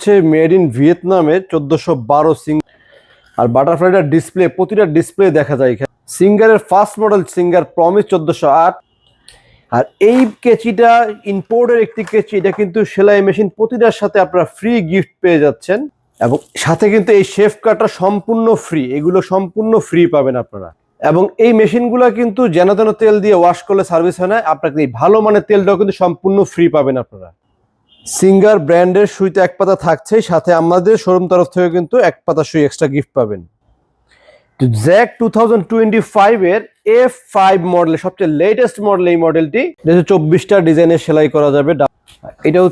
হচ্ছে made in ভিয়েতনামের চোদ্দশো বারো সিং আর বাটারফ্লাইটার ডিসপ্লে, প্রতিটা ডিসপ্লে দেখা যায় এখানে। সিঙ্গারের ফার্স্ট মডেল সিঙ্গার প্রমিস চোদ্দশো আট। আর এই কেচিটা ইম্পোর্টের একটি কেচি, এটা কিন্তু সেলাই মেশিন প্রতিটার সাথে আপনারা ফ্রি গিফট পেয়ে যাচ্ছেন। এবং সাথে কিন্তু এই শেফ কাটা সম্পূর্ণ ফ্রি এগুলো সম্পূর্ণ ফ্রি পাবেন আপনারা। এবং এই মেশিনগুলো কিন্তু যেন তেল দিয়ে ওয়াশ করলে সার্ভিস হয় না, আপনাকে এই ভালো মানের তেলটাও কিন্তু সম্পূর্ণ ফ্রি পাবেন আপনারা। সিঙ্গার ব্র্যান্ডের সুইতে এক পাতা থাকছেই সাথে আমাদের শোরুম তরফ থেকে কিন্তু এক পাতা সুই এক্সট্রা গিফট পাবেন। জ্যাক টু থাউজেন্ড টোয়েন্টি ফাইভের এফ ফাইভ মডেল সবচেয়ে লেটেস্ট মডেল এই মডেলটি যেহেতু চব্বিশটা ডিজাইনের সেলাই করা যাবে। এটাও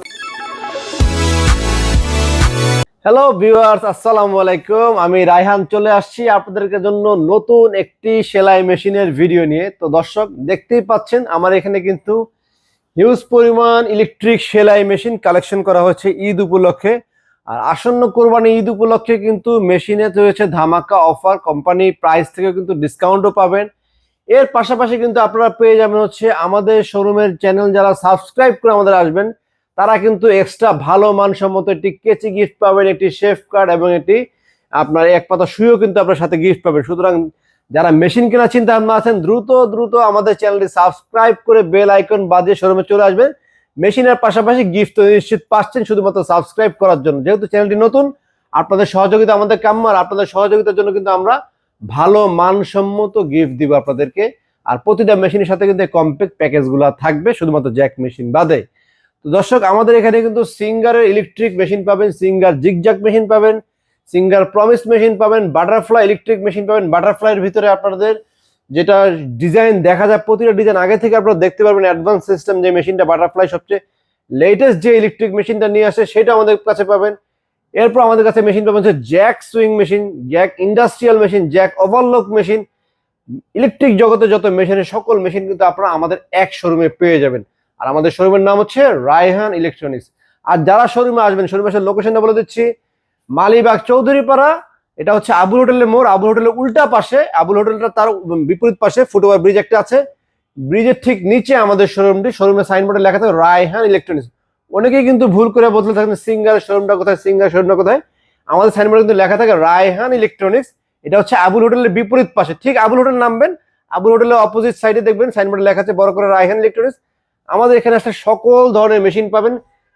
হ্যালো ভিউয়ার্স আসসালামু আলাইকুম। আমি রায়হান চলে আসছি আপনাদের জন্য নতুন একটি সেলাই মেশিনের ভিডিও নিয়ে। তো দর্শক, দেখতেই পাচ্ছেন, আমার এখানে কিন্তু হিউজ পরিমাণ ইলেকট্রিক সেলাই মেশিন কালেকশন করা হয়েছে ঈদ উপলক্ষে। আর আসন্ন কোরবানি ঈদ উপলক্ষে কিন্তু মেশিনে রয়েছে ধামাকা অফার কোম্পানি প্রাইস থেকে কিন্তু ডিসকাউন্টও পাবেন। এর পাশাপাশি কিন্তু আপনারা পেয়ে যাবেন হচ্ছে আমাদের শোরুমের চ্যানেল যারা সাবস্ক্রাইব করে আমাদের আসবেন, তারা কিন্তু এক্সট্রা ভালো মানসম্মত একটি কেচি গিফট পাবেন, একটি শেফ কার্ড এবং একটি আপনার এক পাতা শুয়েও কিন্তু আপনার সাথে গিফট পাবেন। সুতরাং যারা মেশিন কেনার চিন্তা ভাবনা আছেন, দ্রুত দ্রুত আমাদের চ্যানেলটি সাবস্ক্রাইব করে বেল আইকন বাজিয়ে শোরুমে চলে আসবেন। মেশিনের পাশাপাশি গিফট তো নিশ্চিত পাচ্ছেন শুধুমাত্র সাবস্ক্রাইব করার জন্য। যেহেতু চ্যানেলটি নতুন, আপনাদের সহযোগিতা আমাদের কাম্য, আর আপনাদের সহযোগিতার জন্য কিন্তু আমরা ভালো মানসম্মত গিফট দিব আপনাদেরকে। আর প্রতিটা মেশিনের সাথে কিন্তু কম্প্যাক্ট প্যাকেজগুলো থাকবে, শুধুমাত্র জ্যাক মেশিন বাদে। তো দর্শক, আমাদের এখানে কিন্তু সিঙ্গারের ইলেকট্রিক মেশিন পাবেন, সিঙ্গার জিগজাক মেশিন পাবেন সিঙ্গার প্রমিস মেশিন পাবেন, বাটারফ্লাই, ইলেকট্রিক মেশিন পাবেন। বাটারফ্লাইয়ের ভিতরে আপনাদের যেটা ডিজাইন দেখা যায়, প্রতিটা ডিজাইন আগে থেকে আপনারা দেখতে পারবেন, অ্যাডভান্স সিস্টেম যে মেশিনটা বাটারফ্লাই সবচেয়ে লেটেস্ট যে ইলেকট্রিক মেশিনটা নিয়ে আসে, সেটা আমাদের কাছে পাবেন। এরপর আমাদের কাছে মেশিন পাবেন হচ্ছে Jack sewing machine, Jack industrial machine, Jack overlock machine. Electric জগতে যত মেশিনের সকল মেশিন কিন্তু আপনারা আমাদের এক শোরুমে পেয়ে যাবেন। আর আমাদের শোরুমের নাম হচ্ছে রায়হান ইলেকট্রনিক্স। আর যারা শোরুমে আসবেন শোরুমে আসার লোকেশনটা বলে দিচ্ছি মালিবাগ চৌধুরীপাড়া, এটা হচ্ছে আবুল হোটেলের মোড়। আবুল হোটেলের উল্টা পাশে, আবুল হোটেলটা তার বিপরীত পাশে ফুটওভার ব্রিজ একটা আছে। ব্রিজের ঠিক নিচে আমাদের শোরুমটি শোরুমের সাইনবোর্ডে লেখা থাকে রায়হান ইলেকট্রনিক্স অনেকেই কিন্তু ভুল করে বলতে থাকেন, সিঙ্গার শোরুমটা কোথায়? সিঙ্গার শোরুমটা কোথায়? আমাদের সাইনবোর্ডে কিন্তু লেখা থাকে রায়হান ইলেকট্রনিক্স এটা হচ্ছে আবুল হোটেলের বিপরীত পাশে। ঠিক আবুল হোটেল নামবেন, আবুল হোটেলের অপোজিট সাইডে দেখবেন সাইনবোর্ডে লেখা আছে, বড় করে রায়হান ইলেকট্রনিক্স আমাদের এখানে আসলে সকল ধরনের মেশিন পাবেন।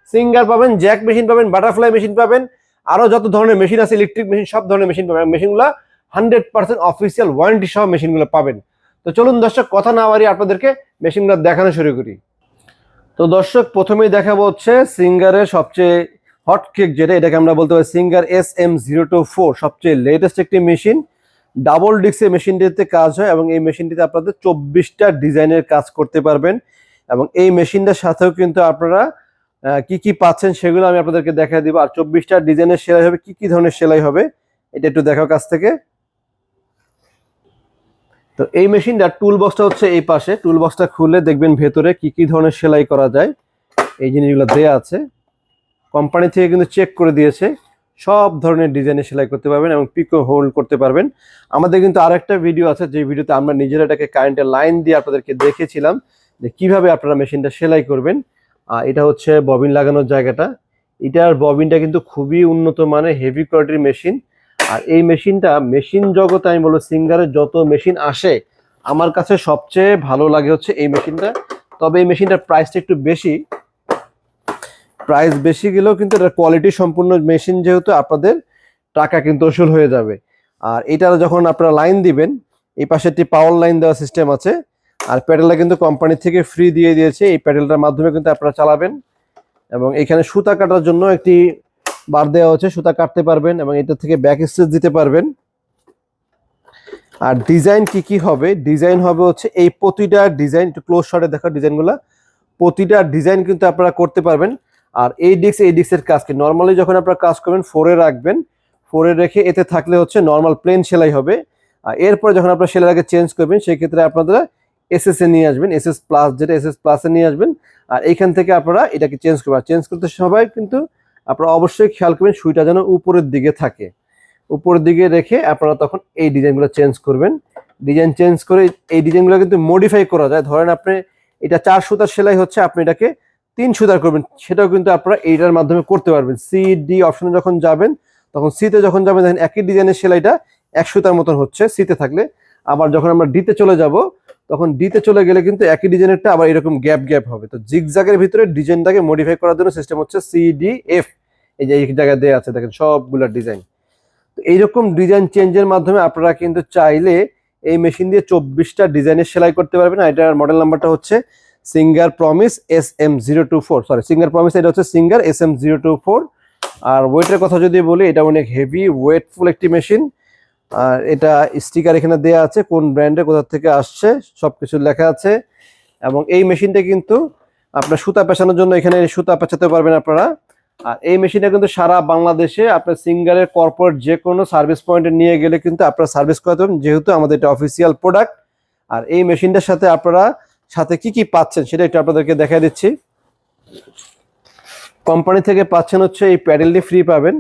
সিঙ্গার পাবেন জ্যাক মেশিন পাবেন বাটারফ্লাই মেশিন পাবেন। আরও যত ধরনের মেশিন আছে ইলেকট্রিক মেশিন সব ধরনের মেশিন পাবেন। মেশিনগুলো হান্ড্রেড পার্সেন্ট অফিসিয়াল ওয়ারেন্টি সহ মেশিনগুলো পাবেন। তো চলুন দর্শক, কথা না বাড়িয়ে আপনাদেরকে মেশিনগুলো দেখানো শুরু করি। তো দর্শক, প্রথমেই দেখাবো হচ্ছে সিঙ্গারের সবচেয়ে হট কেক যেটা, এটাকে আমরা বলতে পারি Singer S M zero two four সবচেয়ে লেটেস্ট একটি মেশিন ডাবল ডিক্সের মেশিনটিতে কাজ হয় এবং এই মেশিনটিতে আপনাদের চব্বিশটা ডিজাইনের কাজ করতে পারবেন। এবং এই মেশিনটার সাথেও কিন্তু আপনারা কি কি পাচ্ছেন সেগুলো আমি আপনাদেরকে দেখা দিব। আর চব্বিশটা ডিজাইনের সেলাই হবে, কি কি ধরনের সেলাই হবে, এটা একটু দেখাও কাছ থেকে। তো এই মেশিনটা টুল বক্সটা হচ্ছে এই পাশে। টুল বক্সটা খুলে দেখবেন ভেতরে কি কি ধরনের সেলাই করা যায়। এই জিনিসগুলো দেয়া আছে। কোম্পানি থেকে কিন্তু চেক করে দিয়েছে। সব ধরনের ডিজাইনের সেলাই করতে পারবেন এবং পিকো হোল্ড করতে পারবেন। আমাদের কিন্তু আরেকটা ভিডিও আছে, যে ভিডিওতে আমরা নিজেরা এটাকে কারেন্টের লাইন দিয়ে আপনাদেরকে দেখেছিলাম, যে কীভাবে আপনারা মেশিনটা সেলাই করবেন। এটা হচ্ছে ববিন লাগানোর জায়গাটা। এটার ববিনটা কিন্তু খুবই উন্নত মানের হেভি কোয়ালিটির মেশিন আর এই মেশিনটা মেশিন জগতে আমি বলব সিঙ্গারের যত মেশিন আসে, আমার কাছে সবচেয়ে ভালো লাগে হচ্ছে এই মেশিনটা তবে এই মেশিনটার প্রাইসটা একটু বেশি। প্রাইস বেশি গেলেও কিন্তু এটা কোয়ালিটি সম্পূর্ণ মেশিন যেহেতু আপনাদের টাকা কিন্তু ওসুল হয়ে যাবে। আর এটা যখন আপনারা লাইন দিবেন, এই পাশে একটি পাওয়ার লাইন দেওয়ার সিস্টেম আছে। আর প্যাডেলটা কিন্তু কোম্পানি থেকে ফ্রি দিয়ে দিয়েছে। এই প্যাডেলটার মাধ্যমে কিন্তু আপনারা চালাবেন এবং এখানে সুতা কাটার জন্য একটি বার দেওয়া হচ্ছে। সুতা কাটতে পারবেন এবং এটা থেকে ব্যাক স্টেজ দিতে পারবেন। আর ডিজাইন কি কি হবে? ডিজাইন হবে হচ্ছে এই প্রতিটা ডিজাইন একটু ক্লোজ শটে দেখা ডিজাইনগুলো প্রতিটা ডিজাইন কিন্তু আপনারা করতে পারবেন। আর এই ডিস্ক এই ডিস্কের কাজ কি? নর্মালি যখন আপনারা কাজ করবেন ফোরে রাখবেন। ফোরে রেখে এতে থাকলে হচ্ছে নর্মাল প্লেন সেলাই হবে। আর এরপরে যখন আপনারা সেলাইটাকে চেঞ্জ করবেন সেই ক্ষেত্রে আপনারা এসএস এ নিয়ে আসবেন এসএস প্লাস যেটা এসএস প্লাসে নিয়ে আসবেন, আর এইখান থেকে আপনারা এটাকে চেঞ্জ করবেন। আর চেঞ্জ করতে সবাই কিন্তু আপনারা অবশ্যই খেয়াল করবেন সুইটা যেন উপরের দিকে থাকে। উপরের দিকে রেখে আপনারা তখন এই ডিজাইনগুলো চেঞ্জ করবেন। ডিজাইন চেঞ্জ করে এই ডিজাইনগুলো কিন্তু মডিফাই করা যায়। ধরেন আপনি এটা চার সুতার সেলাই হচ্ছে, আপনি এটাকে তিন সুতার করবেন। সেটাও কিন্তু আপনারা এইটার মাধ্যমে করতে পারবেন। সি ডি অপশনে যখন যাবেন, তখন সিতে যখন যাবেন, দেখেন একই ডিজাইনের সেলাইটা এক সুতার মতন হচ্ছে সিতে থাকলে। আবার যখন আমরা ডিতে চলে যাব তখন ডিতে চলে গেলে কিন্তু একই ডিজাইনেরটা আবার এরকম গ্যাপ গ্যাপ হবে। তো জিগজাগের ভিতরে ডিজাইনটাকে মডিফাই করার জন্য সিস্টেম হচ্ছে সি ডি এফ এই যে এই জায়গায় দেওয়া আছে, দেখেন সবগুলা ডিজাইন। তো এইরকম ডিজাইন চেঞ্জের মাধ্যমে আপনারা কিন্তু চাইলে এই মেশিন দিয়ে চব্বিশটা ডিজাইনের সেলাই করতে পারবেন। এটার মডেল নাম্বারটা হচ্ছে Singer Promise S M zero two four sorry Singer Promise এটা হচ্ছে Singer S M zero two four আর ওয়েটের কথা যদি বলি, এটা অনেক হেভি ওয়েটফুল একটি মেশিন আর এটা স্টিকার এখানে দেয়া আছে, কোন ব্র্যান্ডে কোথা থেকে আসছে সব কিছু লেখা আছে। এবং এই মেশিনটা কিন্তু আপনার সুতা পেঁচানোর জন্য এখানে সুতা পেঁচাতে পারবেন আপনারা। আর এই মেশিনটা কিন্তু সারা বাংলাদেশে আপনার সিঙ্গারের কর্পোরেট যে কোনো সার্ভিস পয়েন্টে নিয়ে গেলে কিন্তু আপনারা সার্ভিস করাতে যেহেতু আমাদের এটা অফিসিয়াল প্রোডাক্ট আর এই মেশিনটার সাথে আপনারা সাথে কি কি পাচ্ছেন সেটা একটু আপনাদেরকে দেখাই দিচ্ছি। কোম্পানি থেকে পাচ্ছেন হচ্ছে এই প্যাডেলটি ফ্রি পাবেন।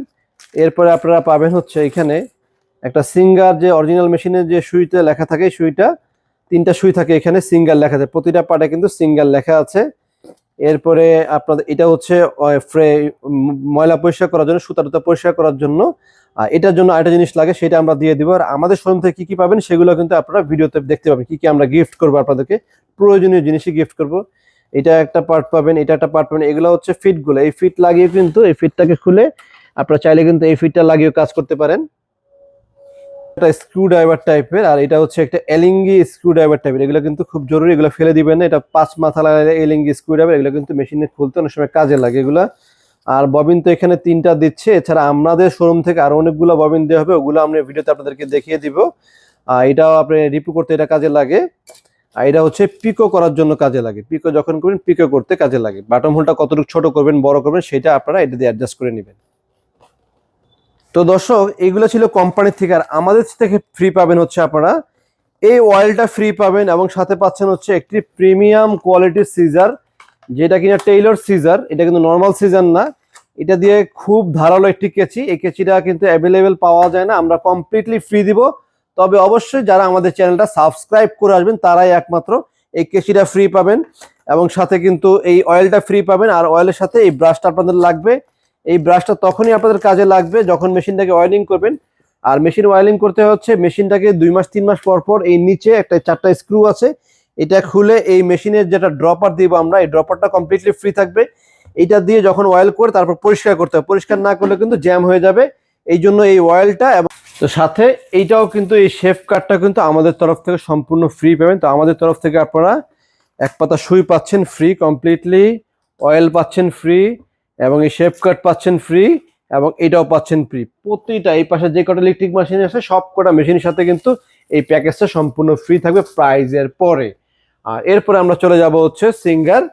এরপরে আপনারা পাবেন হচ্ছে এখানে একটা সিঙ্গার যে অরিজিনাল মেশিনের যে সুইতে লেখা থাকে সুইটা, তিনটা সুই থাকে এখানে, সিঙ্গার লেখা আছে। প্রতিটা পার্টে কিন্তু সিঙ্গার লেখা আছে। এরপরে আপনাদের, এটা হচ্ছে ফ্রে- ময়লা পরিষ্কার করার জন্য, সুতা টুতা পরিষ্কার করার জন্য। আর এটার জন্য আরেকটা জিনিস লাগে, সেটা আমরা দিয়ে দিব। আর আমাদের শোরুম থেকে কি কি পাবেন, সেগুলো কিন্তু আপনারা ভিডিওতে দেখতে পাবেন। কি কি আমরা গিফট করব আপনাদেরকে, প্রয়োজনীয় জিনিসই গিফট করব। এটা একটা পার্ট পাবেন, এটা একটা পার্ট পাবেন, এগুলো হচ্ছে ফিটগুলো। এই ফিট লাগিয়ে কিন্তু, এই ফিটটাকে খুলে আপনারা চাইলে কিন্তু এই ফিটটা লাগিয়ে কাজ করতে পারেন। একটা স্ক্রু ড্রাইভার টাইপের আর এটা হচ্ছে একটা এলিঙ্গি স্ক্রু ড্রাইভার টাইপের এগুলো কিন্তু খুব জরুরি, এগুলো ফেলে দিবেন না। এটা পাঁচ মাথা লাগালে এলিঙ্গি স্ক্রু ড্রাইভার এগুলো কিন্তু মেশিনে খুলতে অনেক সময় কাজে লাগে এগুলো। আর ববিন তো এখানে তিনটা দিচ্ছে। এছাড়া আমাদের শোরুম থেকে আরও অনেকগুলো ববিন দেওয়া হবে, ওগুলো আমরা ভিডিওতে আপনাদেরকে দেখিয়ে দিব। আর এটাও আপনি রিপু করতে এটা কাজে লাগে। আর এটা হচ্ছে পিকো করার জন্য কাজে লাগে। পিকো যখন করবেন পিকো করতে কাজে লাগে। বাটম হোলটা কতটুকু ছোট করবেন, বড় করবেন, সেটা আপনারা এটা দিয়ে অ্যাডজাস্ট করে নেবেন। তো দর্শক এইগুলো ছিল কোম্পানির থেকে আর আমাদের থেকে ফ্রি পাবেন হচ্ছে আপনারা। এই অয়েলটা ফ্রি পাবেন এবং সাথে পাচ্ছেন হচ্ছে একটি প্রিমিয়াম কোয়ালিটির সিজার যেটা কিনা টেইলর সিজার এটা কিন্তু নর্মাল সিজার না। এটা দিয়ে খুব ধারালো একটি কেচি। এই কেচিটা কিন্তু অ্যাভেলেবেল পাওয়া যায় না, আমরা কমপ্লিটলি ফ্রি দিব। তবে অবশ্যই যারা আমাদের চ্যানেলটা সাবস্ক্রাইব করে আসবেন, তারাই একমাত্র এই কেচিটা ফ্রি পাবেন। এবং সাথে কিন্তু এই অয়েলটা ফ্রি পাবেন। আর অয়েলের সাথে এই ব্রাশটা আপনাদের লাগবে। এই ব্রাশটা তখনই আপনাদের কাজে লাগবে যখন মেশিনটাকে অয়েলিং করবেন। আর মেশিন অয়েলিং করতে হচ্ছে মেশিনটাকে দুই মাস, তিন মাস পর পর এই নিচে একটা চারটা স্ক্রু আছে। এটা খুলে এই মেশিনের যেটা ড্রপার দিব আমরা, এই ড্রপারটা কমপ্লিটলি ফ্রি থাকবে। এটা দিয়ে যখন অয়েল করে তারপর পরিষ্কার করতে হবে। পরিষ্কার না করলে কিন্তু জ্যাম হয়ে যাবে। এই জন্য এই অয়েলটা এবং তো সাথে এইটাও কিন্তু এই শেফ কার্ডটা কিন্তু আমাদের তরফ থেকে সম্পূর্ণ ফ্রি পাবেন। তো আমাদের তরফ থেকে আপনারা এক পাতা সুই পাচ্ছেন ফ্রি কমপ্লিটলি অয়েল পাচ্ছেন ফ্রি এবং এই শেপ কাট পাচ্ছেন ফ্রি এবং এটাও পাচ্ছেন ফ্রি প্রতিটা এই পাশে যে কটা ইলেকট্রিক মেশিন আছে, সব কটা মেশিনের সাথে কিন্তু এই প্যাকেজটা সম্পূর্ণ ফ্রি থাকবে প্রাইজের পরে। আর এরপরে আমরা চলে যাব হচ্ছে সিঙ্গার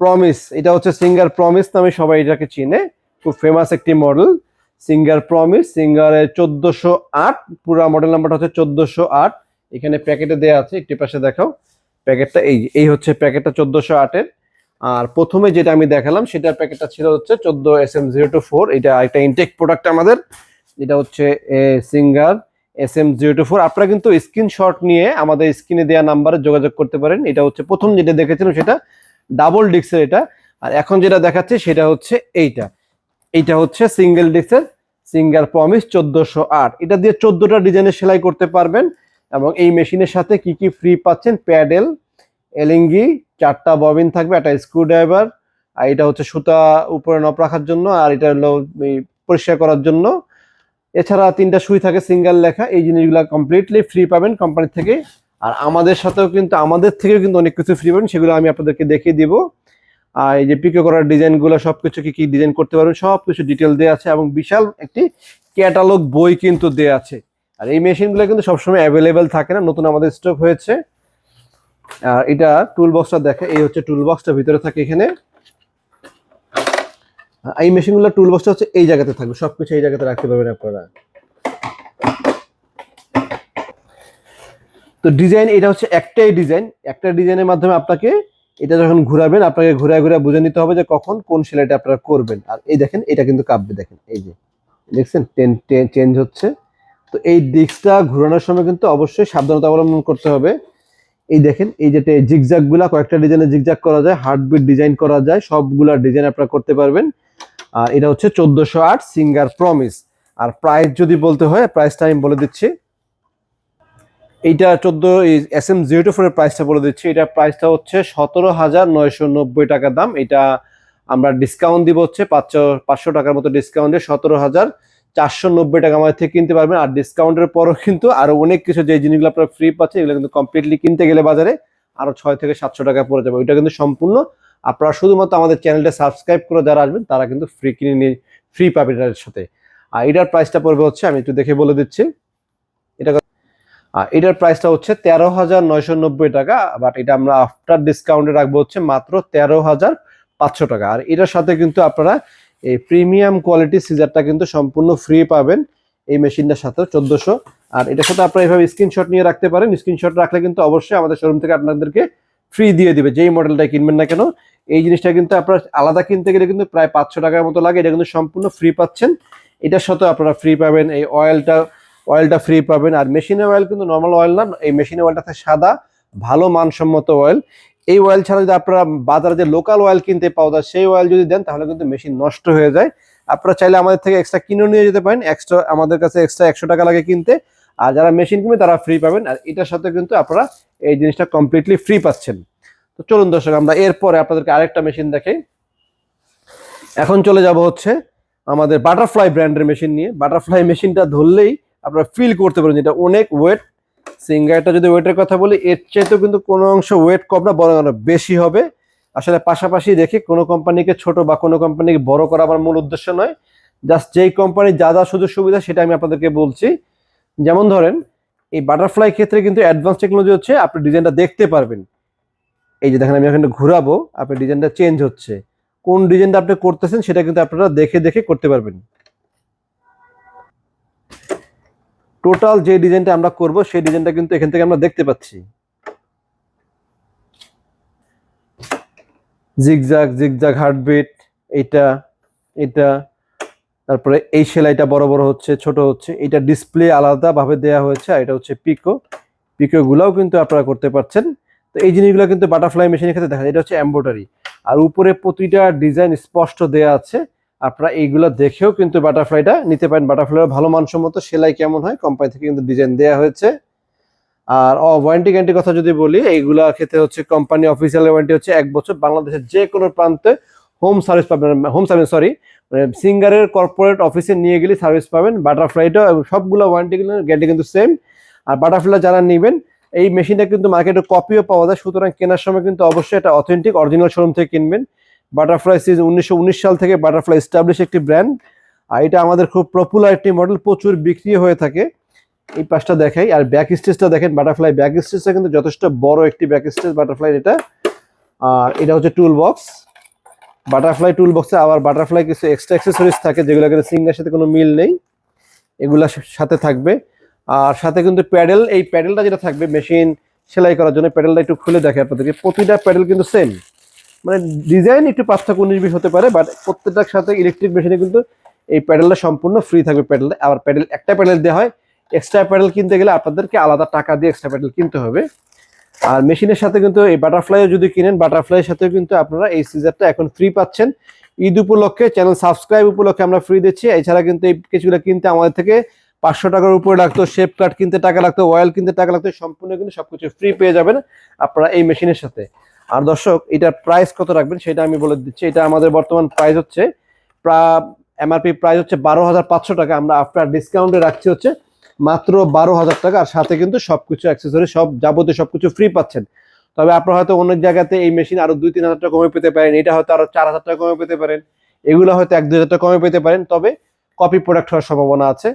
প্রমিস এটা হচ্ছে সিঙ্গার প্রমিস নামে সবাই এটাকে চিনে। খুব ফেমাস একটি মডেল সিঙ্গার প্রমিস সিঙ্গারের চোদ্দোশো আট, পুরো মডেল নাম্বারটা হচ্ছে চোদ্দোশো আট। এখানে প্যাকেটে দেওয়া আছে, একটি পাশে দেখাও। প্যাকেটটা এই এই হচ্ছে প্যাকেটটা চোদ্দোশো আটের। আর প্রথমে যেটা আমি দেখালাম, সেটার প্যাকেটটা ছিল হচ্ছে চোদ্দ S M zero two four এটা একটা ইনটেক প্রোডাক্ট আমাদের এটা হচ্ছে Singer S M zero two four আপনারা কিন্তু স্ক্রিনশট নিয়ে আমাদের স্ক্রিনে দেওয়া নাম্বারে যোগাযোগ করতে পারেন। এটা হচ্ছে প্রথম যেটা দেখেছিলাম, সেটা ডাবল ডিস্কের এটা। আর এখন যেটা দেখাচ্ছে, সেটা হচ্ছে এইটা। এইটা হচ্ছে সিঙ্গেল ডিস্কের সিঙ্গার প্রমিস চোদ্দশো আট। এটা দিয়ে চোদ্দটা ডিজাইনের সেলাই করতে পারবেন এবং এই মেশিনের সাথে কি কি ফ্রি পাচ্ছেন? প্যাডেল এলিঙ্গি চারটা ববিন থাকবে, একটা স্ক্রু ড্রাইভার আর এটা হচ্ছে সুতা উপরে নপ রাখার জন্য, আর এটা হলো পরিষ্কার করার জন্য। এছাড়া তিনটা সুই থাকে সিঙ্গেল লেখা, এই জিনিসগুলো কমপ্লিটলি ফ্রি পাবেন কোম্পানি থেকে। আর আমাদের সাথেও কিন্তু, আমাদের থেকেও কিন্তু অনেক কিছু ফ্রি পাবেন, সেগুলো আমি আপনাদেরকে দেখিয়ে দিব। আর এই যে পিকে করার ডিজাইনগুলো সব কিছু কি কি ডিজাইন করতে পারবেন সব কিছু ডিটেল দেওয়া আছে, এবং বিশাল একটি ক্যাটালগ বই কিন্তু দেওয়া আছে। আর এই মেশিনগুলো কিন্তু সবসময় অ্যাভেলেবেল থাকে না, নতুন আমাদের স্টক হয়েছে। আর এটা টুল বক্সটা দেখে, এই হচ্ছে টুল বক্সটা ভিতরে থাকে এখানে। এই মেশিনগুলো টুল বক্সটা হচ্ছে এই জায়গাতে থাকবে, সবকিছু এই জায়গাতে রাখতে পারবেন আপনারা। তো ডিজাইন এটা হচ্ছে একটাই ডিজাইন একটা ডিজাইনের মাধ্যমে আপনাকে এটা যখন ঘুরাবেন, আপনাকে ঘুরায় ঘুরায় বুঝে নিতে হবে যে কখন কোন সেলাইটা আপনারা করবেন। আর এই দেখেন, এটা কিন্তু কাঁপবে, দেখেন, এই যে, দেখছেন? টেন চেঞ্জ হচ্ছে। তো এই ডিস্কটা ঘুরানোর সময় কিন্তু অবশ্যই সাবধানতা অবলম্বন করতে হবে। এই দেখেন, এই যেটা জিগজাগগুলা কয়েকটা ডিজাইনে জিগজাগ করা যায় হার্টবিট ডিজাইন করা যায়, সবগুলা ডিজাইন আপনারা করতে পারবেন। আর এটা হচ্ছে চোদ্দশো আট সিঙ্গার প্রমিস আর প্রাইস যদি বলতে হয় প্রাইসটা আমি বলে দিচ্ছি। এইটা চোদ্দ এস এম জিরো টু ফোরের প্রাইসটা বলে দিচ্ছি। এটা প্রাইসটা হচ্ছে সতেরো হাজার নয়শো নব্বই টাকা দাম। এটা আমরা ডিসকাউন্ট দিব হচ্ছে পাঁচশো পাঁচশো টাকার মতো ডিসকাউন্ট সতেরো হাজার চারশো নব্বই টাকা আমাদের থেকে কিনতে পারবেন। আর ডিসকাউন্টের পরও কিন্তু আরও অনেক কিছু যে জিনিসগুলো আপনারা ফ্রি পাচ্ছেন, এগুলো কিন্তু কমপ্লিটলি কিনতে গেলে বাজারে আরও ছয় থেকে সাতশো টাকা পড়ে যাবে। ওইটা কিন্তু সম্পূর্ণ আপনারা শুধুমাত্র আমাদের চ্যানেলটা সাবস্ক্রাইব করে যারা আসবেন, তারা কিন্তু ফ্রি কিনে নিয়ে ফ্রি পাবেন এটার সাথে। আর এটার প্রাইসটা পড়বে হচ্ছে, আমি একটু দেখে বলে দিচ্ছি। এটা আর এটার প্রাইসটা হচ্ছে তেরো হাজার নয়শো নব্বই টাকা বাট এটা আমরা আফটার ডিসকাউন্টে রাখব হচ্ছে মাত্র তেরো হাজার পাঁচশো টাকা। আর এটার সাথে কিন্তু আপনারা এই প্রিমিয়াম কোয়ালিটি সিজারটা কিন্তু সম্পূর্ণ ফ্রি পাবেন। এই মেশিনটার সাথে চোদ্দশো। আর এটার সাথে আপনারা এইভাবে স্ক্রিনশট নিয়ে রাখতে পারেন। স্ক্রিনশট রাখলে কিন্তু অবশ্যই আমাদের শোরুম থেকে আপনাদেরকে ফ্রি দিয়ে দিবে। যেই মডেলটা কিনবেন না কেন, এই জিনিসটা কিন্তু আপনারা আলাদা কিনতে গেলে কিন্তু প্রায় পাঁচশো টাকার মতো লাগে। এটা কিন্তু সম্পূর্ণ ফ্রি পাচ্ছেন। এটার সাথে আপনারা ফ্রি পাবেন। এই অয়েলটা অয়েলটা ফ্রি পাবেন। আর মেশিনের অয়েল কিন্তু নর্মাল অয়েল না। এই মেশিনের অয়েলটা সাদা, ভালো মানসম্মত অয়েল এই অয়েল ছাড়া যদি আপনারা বাজারে যে লোকাল অয়েল কিনতে পাওয়া যায় সেই অয়েল যদি দেন, তাহলে কিন্তু মেশিন নষ্ট হয়ে যায়। আপনারা চাইলে আমাদের থেকে এক্সট্রা কিনে নিয়ে যেতে পারেন। এক্সট্রা আমাদের কাছে এক্সট্রা একশো টাকা লাগে কিনতে। আর যারা মেশিন কিনবে, তারা ফ্রি পাবেন। আর এটার সাথে কিন্তু আপনারা এই জিনিসটা কমপ্লিটলি ফ্রি পাচ্ছেন। তো চলুন দর্শক, আমরা এরপরে আপনাদেরকে আরেকটা মেশিন দেখাই। এখন চলে যাব হচ্ছে আমাদের বাটারফ্লাই ব্র্যান্ডের মেশিন নিয়ে। বাটারফ্লাই মেশিনটা ধরলেই আপনারা ফিল করতে পারেন যেটা অনেক ওয়েট সিঙ্গারটা যদি ওয়েটের কথা বলি, এর চাইতেও কিন্তু কোনো অংশ ওয়েট কম না, বরং বেশি হবে। আসলে পাশাপাশি দেখে, কোনো কোম্পানিকে ছোট বা কোনো কোম্পানিকে বড় করা আমার মূল উদ্দেশ্য নয়। জাস্ট যেই কোম্পানির যা যা সুযোগ সুবিধা, সেটা আমি আপনাদেরকে বলছি। যেমন ধরেন, এই বাটারফ্লাই ক্ষেত্রে কিন্তু অ্যাডভান্স টেকনোলজি হচ্ছে, আপনি ডিজাইনটা দেখতে পারবেন। এই যে দেখেন, আমি এখানে ঘুরাবো, আপনার ডিজাইনটা চেঞ্জ হচ্ছে। কোন ডিজাইনটা আপনি করতেছেন, সেটা কিন্তু আপনারা দেখে দেখে করতে পারবেন। টোটাল যে ডিজাইনটা আমরা করব, সেই ডিজাইনটা কিন্তু এখান থেকে আমরা দেখতে পাচ্ছি। জিগজাগ জিগজাগ হার্টবিট, এটা এটা, তারপরে এই সেলাইটা বড় বড় হচ্ছে, ছোট হচ্ছে, এটা ডিসপ্লে আলাদা ভাবে দেয়া হয়েছে, আর এটা হচ্ছে পিকো। পিকো গুলাও কিন্তু আপনারা করতে পারছেন। তো এই জিনিসগুলো কিন্তু বাটারফ্লাই মেশিনের ক্ষেত্রে দেখা যায়, এটা হচ্ছে এম্বোটারি আর উপরে প্রতিটা ডিজাইন স্পষ্ট দেয়া আছে। আপনারা এইগুলো দেখেও কিন্তু বাটারফ্লাইটা নিতে পারেন। বাটারফ্লাইয়ের ভালো মানসম্মত সেলাই কেমন হয় কোম্পানি থেকে কিন্তু ডিজাইন দেওয়া হয়েছে। আর ওয়ারেন্টি গ্যারান্টির কথা যদি বলি, এইগুলা ক্ষেত্রে হচ্ছে কোম্পানি অফিসিয়াল ওয়ারেন্টি হচ্ছে এক বছর। বাংলাদেশের যে কোনো প্রান্তে হোম সার্ভিস পাবেন হোম সার্ভিস সরি সিঙ্গারের কর্পোরেট অফিসে নিয়ে গেলে সার্ভিস পাবেন বাটারফ্লাইটা সবগুলো ওয়ারেন্টিগুলো গ্যারান্টি কিন্তু সেম আর বাটারফ্লাই যারা নেবেন, এই মেশিনটা কিন্তু মার্কেটে কপিও পাওয়া যায়। সুতরাং কেনার সময় কিন্তু অবশ্যই এটা অথেন্টিক অরিজিনাল শোরুম থেকে কিনবেন। বাটারফ্লাই সিজ উনিশশো উনিশ সাল থেকে বাটারফ্লাই স্টাবলিশ একটি ব্র্যান্ড আর এটা আমাদের খুব পপুলার একটি মডেল প্রচুর বিক্রি হয়ে থাকে। এই পাশটা দেখাই। আর ব্যাক স্টেজটা দেখেন বাটারফ্লাই ব্যাক স্টেজটা কিন্তু যথেষ্ট বড় একটি ব্যাক স্টেজ বাটারফ্লাই এটা। আর এটা হচ্ছে টুল বক্স বাটারফ্লাই টুল বক্সে আবার বাটারফ্লাই কিছু এক্সট্রা অ্যাক্সেসরিজ থাকে, যেগুলো কিন্তু সিঙ্গার সাথে কোনো মিল নেই। এগুলা সাথে থাকবে। আর সাথে কিন্তু প্যাডেল, এই প্যাডেলটা যেটা থাকবে মেশিন সেলাই করার জন্য, প্যাডেলটা একটু খুলে দেখে আপনাদেরকে। প্রতিটা প্যাডেল কিন্তু সেম মানে ডিজাইন একটু পার্থক্য উনিশ বিশ হতে পারে বাট প্রত্যেকটার সাথে ইলেকট্রিক মেশিনে কিন্তু এই প্যাডেলটা সম্পূর্ণ ফ্রি থাকবে প্যাডেলটা আবার প্যাডেল একটা প্যাডেল দেওয়া হয় এক্সট্রা প্যাডেল কিনতে গেলে আপনাদেরকে আলাদা টাকা দিয়ে এক্সট্রা প্যাডেল কিনতে হবে। আর মেশিনের সাথে কিন্তু এই বাটারফ্লাইও যদি কিনেন বাটারফ্লাইয়ের সাথেও কিন্তু আপনারা এই সিজারটা এখন ফ্রি পাচ্ছেন। ঈদ উপলক্ষে চ্যানেল সাবস্ক্রাইব উপলক্ষে আমরা ফ্রি দিচ্ছি। এছাড়া কিন্তু এই কিছুগুলো কিনতে আমাদের থেকে পাঁচশো টাকার উপরে লাগতো শেপ কাট কিনতে টাকা লাগতো অয়েল কিনতে টাকা লাগতো সম্পূর্ণ কিন্তু সবকিছু ফ্রি পেয়ে যাবেন আপনারা এই মেশিনের সাথে। আর দর্শক, এটার প্রাইস কত রাখবেন সেটা আমি বলে দিচ্ছি। এটা আমাদের বর্তমান প্রাইস হচ্ছে এমআরপি প্রাইস হচ্ছে বারো হাজার পাঁচশো টাকা। আমরা আফটার ডিসকাউন্টে রাখছি হচ্ছে মাত্র বারো হাজার টাকা। আর সাথে কিন্তু সবকিছু অ্যাক্সেসরি সব যাবতীয় সবকিছু ফ্রি পাচ্ছেন। তবে আপনারা হয়তো অনেক জায়গাতে এই মেশিন আরও দুই, তিন হাজার টাকা কমে পেতে পারেন। এটা হয়তো আরও চার হাজার টাকা কমে পেতে পারেন। এগুলো হয়তো এক, দুই হাজার টাকা কমে পেতে পারেন। তবে কপি প্রোডাক্ট হওয়ার সম্ভাবনা আছে।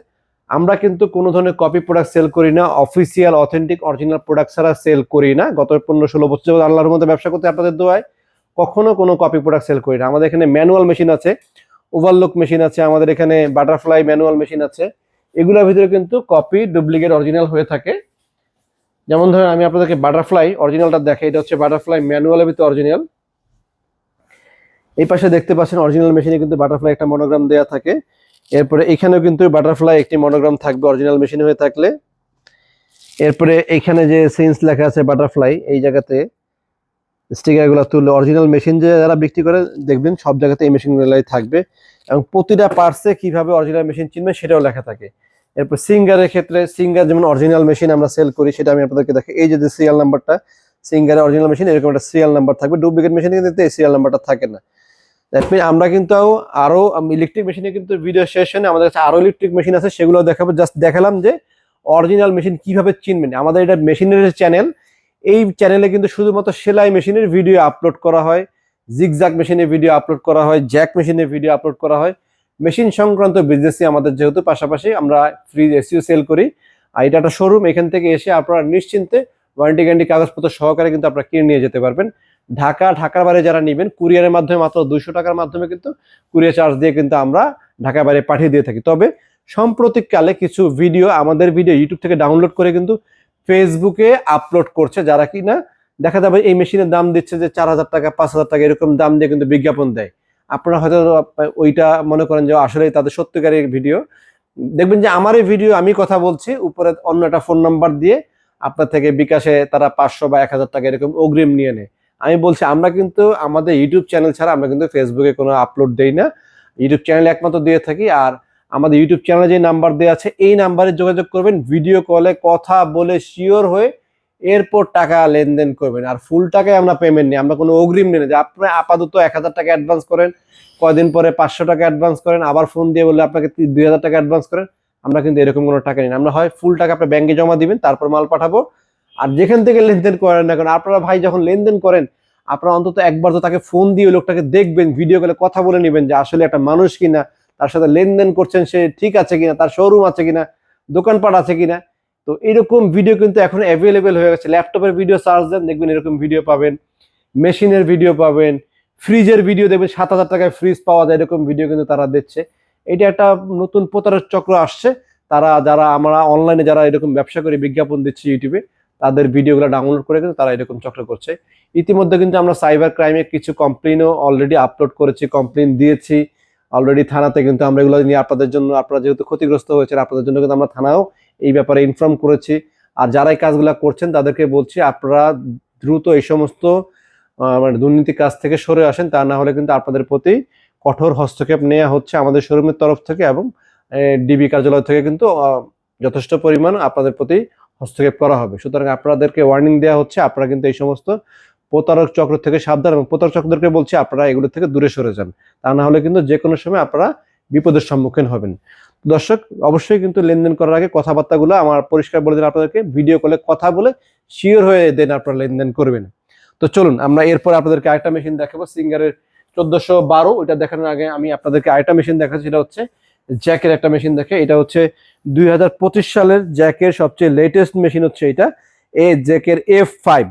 আমরা কিন্তু কোনো ধরনের কপি প্রোডাক্ট সেল করি না অফিসিয়াল অথেন্টিক অরিজিনাল প্রোডাক্ট ছাড়া সেল করি না। গত পনেরো ষোলো বছর যাবত আল্লাহর মধ্যে ব্যবসা করতে আপনাদের দোয়ায় কখনো কোনো কপি প্রোডাক্ট সেল করি না। আমাদের এখানে ম্যানুয়াল মেশিন আছে ওভারলুক মেশিন আছে, আমাদের এখানে বাটারফ্লাই ম্যানুয়াল মেশিন আছে। এগুলোর ভিতরে কিন্তু কপি ডুপ্লিকেট অরিজিনাল হয়ে থাকে। যেমন ধরেন আমি আপনাদেরকে বাটারফ্লাই অরিজিনালটা দেখাই, এটা হচ্ছে বাটারফ্লাই ম্যানুয়ালের ভিতরে অরিজিনাল এই পাশে দেখতে পাচ্ছেন অরিজিনাল মেশিনে কিন্তু বাটারফ্লাই একটা মনোগ্রাম দেওয়া থাকে। এরপরে এখানেও কিন্তু বাটারফ্লাই একটি মনোগ্রাম থাকবে অরিজিনাল মেশিন হয়ে থাকলে। এরপরে এখানে যে সেন্স লেখা আছে বাটারফ্লাই এই জায়গাতে স্টিকারগুলো তুললে অরিজিনাল মেশিন যে যারা বিক্রি করে, দেখবেন সব জায়গাতে এই মেশিন গুলাই থাকবে। এবং প্রতিটা পার্টসে কীভাবে অরিজিনাল মেশিন চিনবে সেটাও লেখা থাকে। এরপর সিঙ্গারের ক্ষেত্রে সিঙ্গার যেমন অরিজিনাল মেশিন আমরা সেল করি, সেটা আমি আপনাদেরকে দেখি, এই যে সিরিয়াল নাম্বারটা সিঙ্গারের অরিজিনাল মেশিন এরকম একটা সিরিয়াল নাম্বার থাকবে। ডুপ্লিকেট মেশিনে কিন্তু এই সিরিয়াল নাম্বারটা থাকে না। দ্যাট মিন আমরা কিন্তু আরও ইলেকট্রিক মেশিনে কিন্তু ভিডিও সেশনে আমাদের কাছে আরও ইলেকট্রিক মেশিন আছে সেগুলো দেখাবো। জাস্ট দেখালাম যে অরিজিনাল মেশিন কীভাবে চিনবেন। আমাদের এটা মেশিনের চ্যানেল এই চ্যানেলে কিন্তু শুধুমাত্র সেলাই মেশিনের ভিডিও আপলোড করা হয়। জিগজাক মেশিনের ভিডিও আপলোড করা হয় জ্যাক মেশিনের ভিডিও আপলোড করা হয়। মেশিন সংক্রান্ত বিজনেসই আমাদের যেহেতু পাশাপাশি আমরা ফ্রি এসিও সেল করি। আর এটা একটা শোরুম এখান থেকে এসে আপনারা নিশ্চিন্তে ওয়ারেন্টি গ্যারান্টি কাগজপত্র সহকারে কিন্তু আপনারা কিনে নিয়ে যেতে পারবেন। ঢাকা, ঢাকার বাইরে যারা নেবেন, কুরিয়ারের মাধ্যমে মাত্র দুইশো টাকার মাধ্যমে কিন্তু কুরিয়ার চার্জ দিয়ে কিন্তু আমরা ঢাকার বাইরে পাঠিয়ে দিয়ে থাকি। তবে সাম্প্রতিককালে কিছু ভিডিও আমাদের ভিডিও ইউটিউব থেকে ডাউনলোড করে কিন্তু ফেসবুকে আপলোড করছে যারা কিনা দেখা যাবে এই মেশিনের দাম দিচ্ছে যে চার হাজার টাকা, পাঁচ হাজার টাকা এরকম দাম দিয়ে কিন্তু বিজ্ঞাপন দেয়। আপনারা হয়তো ওইটা মনে করেন যে আসলে তাদের সত্যিকারের ভিডিও দেখবেন যে আমার এই ভিডিও আমি কথা বলছি, উপরে অন্য একটা ফোন নাম্বার দিয়ে আপনার থেকে বিকাশে তারা পাঁচশো বা এক হাজার টাকা এরকম অগ্রিম নিয়ে নেয়। আমি বলছি, আমরা কিন্তু আমাদের ইউটিউব চ্যানেল ছাড়া আমরা কিন্তু ফেসবুকে কোনো আপলোড দেই না। ইউটিউব চ্যানেল একমাত্র দিয়ে থাকি আর আমাদের ইউটিউব চ্যানেলে যে নাম্বার দেওয়া আছে, এই নাম্বারে যোগাযোগ করবেন ভিডিও কলে কথা বলে শিওর হয়ে এরপর টাকা লেনদেন করবেন। আর ফুল টাকায় আমরা পেমেন্ট নিই, আমরা কোনো অগ্রিম নিই না। যে আপনি আপাতত এক হাজার টাকা অ্যাডভান্স করেন, কয়দিন পরে পাঁচশো টাকা অ্যাডভান্স করেন, আবার ফোন দিয়ে বললে আপনাকে দুই হাজার টাকা অ্যাডভান্স করেন, আমরা কিন্তু এরকম কোনো টাকা নিই। না আমরা হয় ফুল টাকা আপনার ব্যাংকে জমা দিবেন, তারপর মাল পাঠাবো আর যেখান থেকে লেনদেন করেন না কারণ আপনারা ভাই যখন লেনদেন করেন, আপনারা অন্তত একবার তো তাকে ফোন দিয়ে লোকটাকে দেখবেন ভিডিও কলে কথা বলে নেবেন যে আসলে একটা মানুষ কিনা, তার সাথে লেনদেন করছেন সে ঠিক আছে কিনা, তার শোরুম আছে কিনা, দোকানপাট আছে কিনা। তো এরকম ভিডিও কিন্তু এখন অ্যাভেলেবেল হয়ে গেছে। ল্যাপটপের ভিডিও চার্জ দেন, দেখবেন এরকম ভিডিও পাবেন। মেশিনের ভিডিও পাবেন। ফ্রিজের ভিডিও দেখবেন, সাত হাজার টাকায় ফ্রিজ পাওয়া যায়, এরকম ভিডিও কিন্তু তারা দিচ্ছে। এটা একটা নতুন প্রতারক চক্র আসছে। তারা, যারা আমরা অনলাইনে যারা এরকম ব্যবসা করে, বিজ্ঞাপন দিচ্ছি ইউটিউবে তাদের ভিডিওগুলো ডাউনলোড করে কিন্তু তারা এরকম চক্র করছে। ইতিমধ্যে কিন্তু আমরা সাইবার ক্রাইমে কিছু কমপ্লেনও অলরেডি আপলোড করেছি কমপ্লেন দিয়েছি। অলরেডি থানাতে কিন্তু আমরা এগুলো নিয়ে আপনাদের জন্য, আপনারা যেহেতু ক্ষতিগ্রস্ত হয়েছে আপনাদের জন্য কিন্তু আমরা থানাও এই ব্যাপারে ইনফর্ম করেছি। আর যারা এই কাজগুলো করছেন, তাদেরকে বলছি আপনারা দ্রুত এই সমস্ত মানে দুর্নীতি কাজ থেকে সরে আসেন, তা না হলে কিন্তু আপনাদের প্রতি কঠোর হস্তক্ষেপ নেওয়া হচ্ছে আমাদের শোরুমের তরফ থেকে এবং ডিবি কার্যালয় থেকে কিন্তু যথেষ্ট পরিমাণ আপনাদের প্রতি হস্তক্ষেপ করা হবে। সুতরাং আপনাদেরকে ওয়ার্নিং দেওয়া হচ্ছে, আপনারা কিন্তু এই সমস্ত প্রতারক চক্র থেকে সাবধান এবং প্রতারক চক্রদেরকে বলছি, আপনারা এগুলো থেকে দূরে সরে যান। তা না হলে কিন্তু যে কোনো সময় আপনারা বিপদের সম্মুখীন হবেন। দর্শক, অবশ্যই কিন্তু লেনদেন করার আগে কথাবার্তাগুলো আমার পরিষ্কার বলে দিন আপনাদেরকে ভিডিও কলে কথা বলে শিওর হয়ে দেন আপনারা লেনদেন করবেন। তো চলুন, আমরা এরপর আপনাদেরকে আরেকটা মেশিন দেখাবো সিঙ্গারের চোদ্দশো বারো, ওইটা দেখানোর আগে আমি আপনাদেরকে আরেকটা মেশিন দেখাচ্ছি, সেটা হচ্ছে জ্যাকের একটা মেশিন দেখে, এটা হচ্ছে দুই হাজার পঁচিশ সালের জ্যাকের সবচেয়ে লেটেস্ট মেশিন হচ্ছে এটা এ জ্যাকের এফ ফাইভ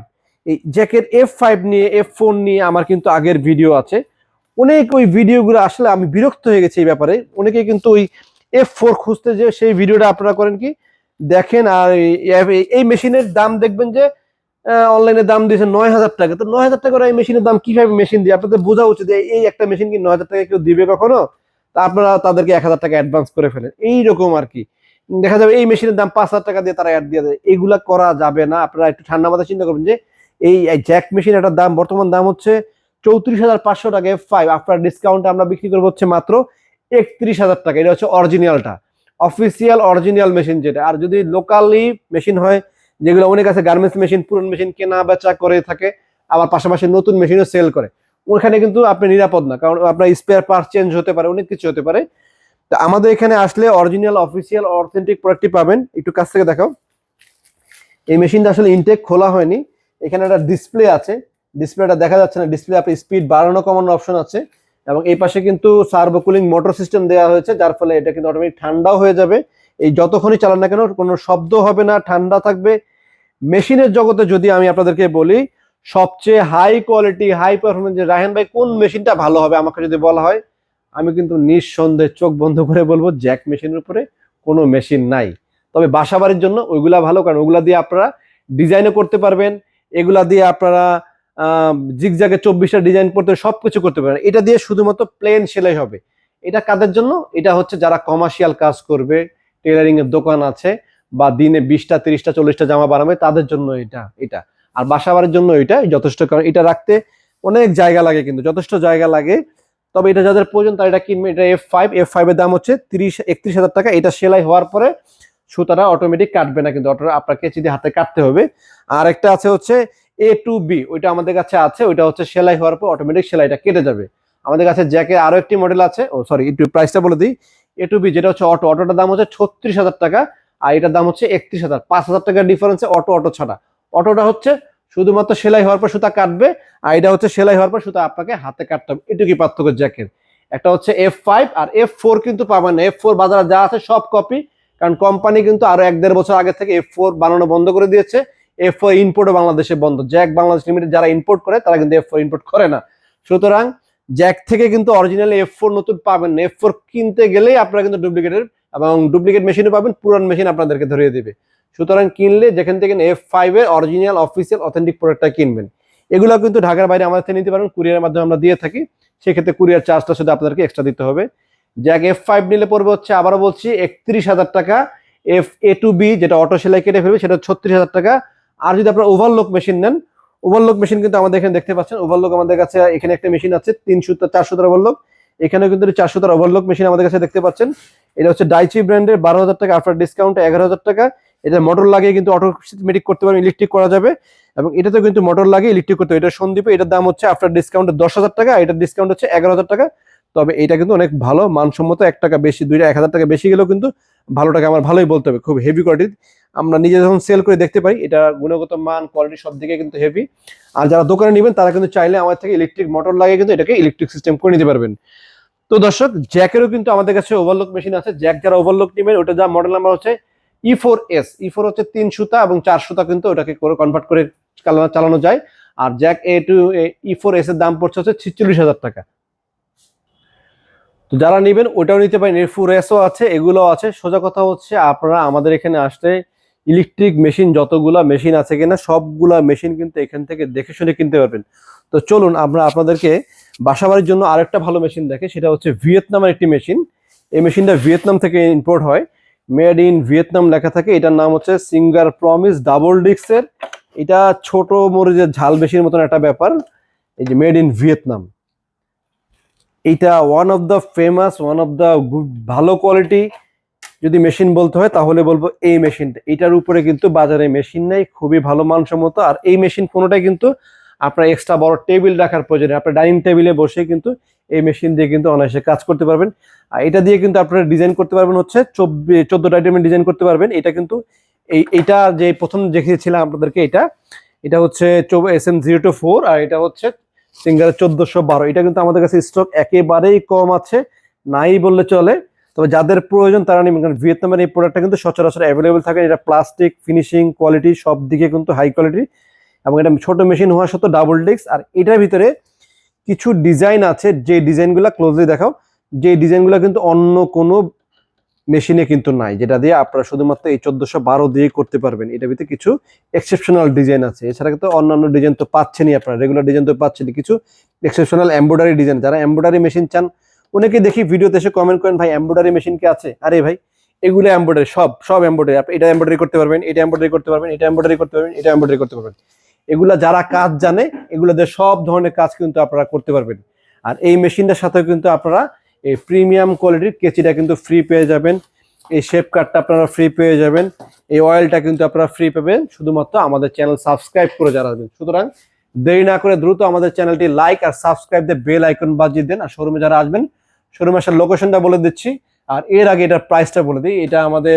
এই জ্যাকের এফ ফাইভ নিয়ে এফ ফোর নিয়ে আমার কিন্তু আগের ভিডিও আছে। অনেক ওই ভিডিওগুলো আসলে আমি বিরক্ত হয়ে গেছি এই ব্যাপারে। অনেকে কিন্তু ওই এফ ফোর খুঁজতে যে সেই ভিডিওটা আপনারা করেন কি? দেখেন, আর এই- মেশিনের দাম দেখবেন যে অনলাইনে দাম দিয়েছে নয় হাজার টাকা। তো নয় হাজার টাকা এই মেশিনের দাম কীভাবে মেশিন দিয়ে? আপনাদের বোঝা উচিত এই একটা মেশিন কি নয় হাজার টাকা কেউ দিবে কখনো? আপনারা তাদেরকে এক হাজার টাকা অ্যাডভান্স করে ফেলেন। এইরকম আর কি দেখা যাবে এই মেশিনের দাম পাঁচ হাজার টাকা দিয়ে তারা অ্যাড দিয়ে দেয়। এইগুলা করা যাবে না। আপনারা একটু ঠান্ডা মাথায় চিন্তা করবেন যে এই জ্যাক মেশিন একটা দাম, বর্তমান দাম হচ্ছে চৌত্রিশ হাজার পাঁচশো টাকা এফ ফাইভ আপনার ডিসকাউন্টে আমরা বিক্রি করব হচ্ছে মাত্র একত্রিশ হাজার টাকা। এটা হচ্ছে অরিজিনালটা অফিসিয়াল অরিজিনাল মেশিন যেটা। আর যদি লোকালি মেশিন হয়, যেগুলো অনেক আছে গার্মেন্টস মেশিন পুরন মেশিন কেনা বেচা করে থাকে, আবার পাশাপাশি নতুন মেশিনও সেল করে। ওখানে কিন্তু আপনি নিরাপদ না, কারণ আপনার স্পেয়ার পার্ট চেঞ্জ হতে পারে, অনেক কিছু হতে পারে। তো আমাদের এখানে আসলে অরিজিনাল অফিসিয়াল অথেন্টিক প্রোডাক্টটি পাবেন। একটু কাছ থেকে দেখাও। এই মেশিনটা আসলে ইনটেক খোলা হয়নি। এখানে একটা ডিসপ্লে আছে। ডিসপ্লেটা দেখা যাচ্ছে না। ডিসপ্লে আপনি স্পিড বাড়ানো কমানোর অপশন আছে। এবং এই পাশে কিন্তু সার্ভো কুলিং মোটর সিস্টেম দেওয়া হয়েছে, যার ফলে এটা কিন্তু অটোমেটিক ঠান্ডাও হয়ে যাবে। এই যতক্ষণই চালান না কেন, কোনো শব্দ হবে না, ঠান্ডা থাকবে। মেশিনের জগতে যদি আমি আপনাদেরকে বলি সবচেয়ে হাই কোয়ালিটি হাই পারফরমেন্স যে রায়হান ভাই, কোন মেশিনটা ভালো হবে আমাকে যদি বলা হয়? আমি কিন্তু নিঃসন্দেহে চোখ বন্ধ করে বলব জ্যাক মেশিনের উপরে কোনো মেশিন নাই। তবে বাসাবাড়ির জন্য ওইগুলা ভালো, কারণ ওগুলা দিয়ে আপনারা ডিজাইনও করতে পারবেন, এগুলা দিয়ে আপনারা জিগ জিগজাগে চব্বিশটা ডিজাইন করতে সব কিছু করতে পারেন এটা দিয়ে শুধুমাত্র প্লেন সেলাই হবে। এটা কাদের জন্য? এটা হচ্ছে যারা কমার্শিয়াল কাজ করবে টেলারিং এর দোকান আছে, বা দিনে বিশটা, তিরিশটা, চল্লিশটা জামা বানাবে, তাদের জন্য এটা এটা। আর বাসা বাড়ির জন্য এটা যথেষ্ট, কারণ এটা রাখতে অনেক জায়গা লাগে কিন্তু, যথেষ্ট জায়গা লাগে। তবে এটা যাদের প্রয়োজন তারা এটা কিনবে, এটা এফ ফাইভ এফ ফাইভের দাম হচ্ছে তিরিশ, একত্রিশ হাজার টাকা। এটা সেলাই হওয়ার পরে সুতাটা অটোমেটিক কাটবে না কিন্তু অটো আপনার কেচি দিয়ে হাতে কাটতে হবে। আর একটা আছে হচ্ছে এ টু বি ওইটা আমাদের কাছে আছে, ওইটা হচ্ছে সেলাই হওয়ার পর অটোমেটিক সেলাইটা কেটে যাবে। আমাদের কাছে জ্যাকের আরও একটি মডেল আছে, ও সরি একটু প্রাইসটা বলে দিই। এ টু বি যেটা হচ্ছে অটো, অটোটার দাম হচ্ছে ছত্রিশ হাজার টাকা, আর এটার দাম হচ্ছে একত্রিশ হাজার। পাঁচ হাজার টাকার ডিফারেন্সে অটো অটো ছাড়া। অটোটা হচ্ছে শুধুমাত্র সেলাই হওয়ার পর সুতা কাটবে, আর এটা হচ্ছে সেলাই হওয়ার পর সুতা আপনাকে হাতে কাটতে হবে। এটুকুই পার্থক্য জ্যাকের একটা হচ্ছে এফ ফাইভ আর এফ ফোর কিন্তু পাবেন এফ ফোর বাজারে যা আছে সব কপি কারণ কোম্পানি কিন্তু আরও এক দেড় বছর আগে থেকে এফ ফোর বানানো বন্ধ করে দিয়েছে। এফ ফোর ইম্পোর্টও বাংলাদেশে বন্ধ। জ্যাক বাংলাদেশ লিমিটেড যারা ইম্পোর্ট করে, তারা কিন্তু এফ ফোর ইম্পোর্ট করে না। সুতরাং জ্যাক থেকে কিন্তু অরিজিনাল এফ ফোর নতুন পাবেন এফ ফোর কিনতে গেলেই আপনারা কিন্তু ডুপ্লিকেটের এবং ডুপ্লিকেট মেশিনও পাবেন, পুরান মেশিন আপনাদেরকে ধরিয়ে দেবে। সুতরাং কিনলে যেখান থেকে এফ ফাইভ এর অরিজিনাল অফিসিয়াল অথেন্টিক প্রোডাক্টটা কিনবেন। এগুলো কিন্তু ঢাকার বাইরে আমাদের থেকে নিতে পারেন কুরিয়ারের মাধ্যমে আমরা দিয়ে থাকি। সেক্ষেত্রে কুরিয়ার চার্জটা শুধু আপনাদেরকে এক্সট্রা দিতে হবে। জ্যাক এফ ফাইভ নিলে পড়বে হচ্ছে, আবারও বলছি, একত্রিশ হাজার টাকা। এফ এ টু বি যেটা অটো সেলাই কেটে ফেলবে, সেটা ছত্রিশ হাজার টাকা। আর যদি আপনারা ওভারলোক মেশিন নেন ওভারলোক মেশিন কিন্তু আমাদের এখানে দেখতে পাচ্ছেন ওভারলোক আমাদের কাছে এখানে একটা মেশিন আছে তিন সুতা চার সুতার ওভারলোক এখানে কিন্তু চার সুতার ওভারলোক মেশিন আমাদের কাছে দেখতে পাচ্ছেন। এটা হচ্ছে ডাইচি ব্র্যান্ডের বারো হাজার টাকা আফটার ডিসকাউন্ট এগারো হাজার টাকা। এটা মোটর লাগিয়ে কিন্তু অটোমেটিক করতে পারবেন ইলেকট্রিক করা যাবে। এবং এটাতে কিন্তু মোটর লাগিয়ে ইলেকট্রিক করতে হবে। এটা সন্দীপে এটার দাম হচ্ছে আফটার ডিসকাউন্ট দশ হাজার টাকা, এটার ডিসকাউন্ট হচ্ছে এগারো হাজার টাকা। তবে এটা কিন্তু অনেক ভালো, মানসম্মত এক টাকা বেশি দুইটা এক হাজার টাকা বেশি গেলেও কিন্তু ভালো টাকা, আমার ভালোই বলতে হবে, খুব হেভি কোয়ালিটির আমরা নিজে যখন সেল করে দেখতে পাই এটা গুণগত মান কোয়ালিটি সব দিকে কিন্তু হেভি আর যারা দোকানে নেবেন, তারা কিন্তু চাইলে আমার থেকে ইলেকট্রিক মোটর লাগিয়ে কিন্তু এটাকে ইলেকট্রিক সিস্টেম করে নিতে পারবেন। তো দর্শক জ্যাকেরও কিন্তু আমাদের কাছে ওভারলোক মেশিন আছে। জ্যাক যারা ওভারলোক নেবেন, ওটা যা মডেল নাম্বার হচ্ছে E four S E four হচ্ছে তিন সুতা এবং চার সুতা কিন্তু ওটাকে করে কনভার্ট করে চালানো যায়। আর Jack A two E four S এর দাম পড়ছে হচ্ছে ছিচল্লিশ হাজার টাকা। তো যারা নেবেন, ওটাও নিতে পারেন। এর ফোর এসও আছে এগুলো আছে। সোজা কথা হচ্ছে, আপনারা আমাদের এখানে আসলে ইলেকট্রিক মেশিন যতগুলা মেশিন আছে কিনা, সবগুলা মেশিন কিন্তু এখান থেকে দেখে শুনে কিনতে পারবেন। তো চলুন, আমরা আপনাদেরকে বাসাবাড়ির জন্য আরেকটা ভালো মেশিন দেখে, সেটা হচ্ছে ভিয়েতনামের একটি মেশিন এই মেশিনটা ভিয়েতনাম থেকে ইম্পোর্ট হয়। মেড ইন ভিয়েতনাম লেখা থাকে। এটার নাম হচ্ছে সিঙ্গার প্রমিস, ডাবল ডিক্সের এটা ছোট মরিচের ঝাল বেশির মতন একটা ব্যাপার। এই যে মেড ইন ভিয়েতনাম। এইটা one of the famous one of the ভালো কোয়ালিটি যদি মেশিন বলতে হয়, তাহলে বলব এই মেশিনটা এটার উপরে কিন্তু বাজারে মেশিন নেই, খুবই ভালো মানসম্মত। আর এই মেশিন কোনোটাই কিন্তু আপনার এক্সট্রা বড় টেবিল রাখার প্রয়োজন। আপনার ডাইনিং টেবিলে বসে কিন্তু এই মেশিন দিয়ে কিন্তু অনায়াসে কাজ করতে পারবেন। আর এটা দিয়ে কিন্তু আপনারা ডিজাইন করতে পারবেন হচ্ছে চব্বিশ চোদ্দটা আইটেমের ডিজাইন করতে পারবেন। এটা কিন্তু এই এটা যে প্রথম দেখিয়েছিলাম আপনাদেরকে এটা এটা হচ্ছে S M zero two four আর এটা হচ্ছে সিঙ্গার চোদ্দশো বারো। এটা কিন্তু আমাদের কাছে স্টক একেবারেই কম আছে, নাই বললে চলে। তবে যাদের প্রয়োজন তারা নেবেন, কারণ ভিয়েতনামের এই প্রোডাক্টটা কিন্তু সচরাচর অ্যাভেলেবেল থাকে। এটা প্লাস্টিক ফিনিশিং কোয়ালিটি সব দিকে কিন্তু হাই কোয়ালিটি এবং এটা ছোট মেশিন হওয়া সত্ত্বেও ডাবল ডিস্ক আর এটার ভিতরে কিছু ডিজাইন আছে, যে ডিজাইনগুলো ক্লোজলি দেখাও। যে ডিজাইনগুলো কিন্তু অন্য কোনো মেশিনে কিন্তু নাই, যেটা দিয়ে আপনারা শুধুমাত্র এই চোদ্দশো বারো দিয়ে করতে পারবেন। এটার ভিতরে কিছু এক্সেপশনাল ডিজাইন আছে। এছাড়া কিন্তু অন্যান্য ডিজাইন তো পাচ্ছেনই আপনারা রেগুলার ডিজাইন তো পাচ্ছেনই। কিছু এক্সেপশনাল এম্ব্রয়ডারি ডিজাইন যারা এম্ব্রয়ডারি মেশিন চান অনেকে দেখি ভিডিওতে এসে কমেন্ট করেন, ভাই এম্ব্রয়ডারি মেশিন কি আছে? আরে ভাই, এগুলো এম্ব্রয়ডারি সব সব এম্ব্রয়ডারি আপনি এটা এম্ব্রয়ডারি করতে পারবেন, এটা এম্ব্রয়ডারি করতে পারবেন, এটা এম্ব্রয়ডারি করতে পারবেন, এটা এম্ব্রয়ডারি করতে পারবেন। এগুলা যারা কাজ জানে এগুলোতে সব ধরনের কাজ কিন্তু আপনারা করতে পারবেন। আর এই মেশিনটার সাথে কিন্তু আপনারা এই প্রিমিয়াম কোয়ালিটির কেচিটা কিন্তু ফ্রি পেয়ে যাবেন। এই শেপ কার্ডটা আপনারা ফ্রি পেয়ে যাবেন। এই অয়েলটা কিন্তু আপনারা ফ্রি পাবেন। শুধুমাত্র আমাদের চ্যানেল সাবস্ক্রাইব করে যারা আসবেন সুতরাং দেরি না করে দ্রুত আমাদের চ্যানেলটি লাইক আর সাবস্ক্রাইব দিয়ে বেল আইকন বাজিয়ে দেন। আর শোরুমে যারা আসবেন শোরুমে আসার লোকেশনটা বলে দিচ্ছি। আর এর আগে এটার প্রাইসটা বলে দিই। এটা আমাদের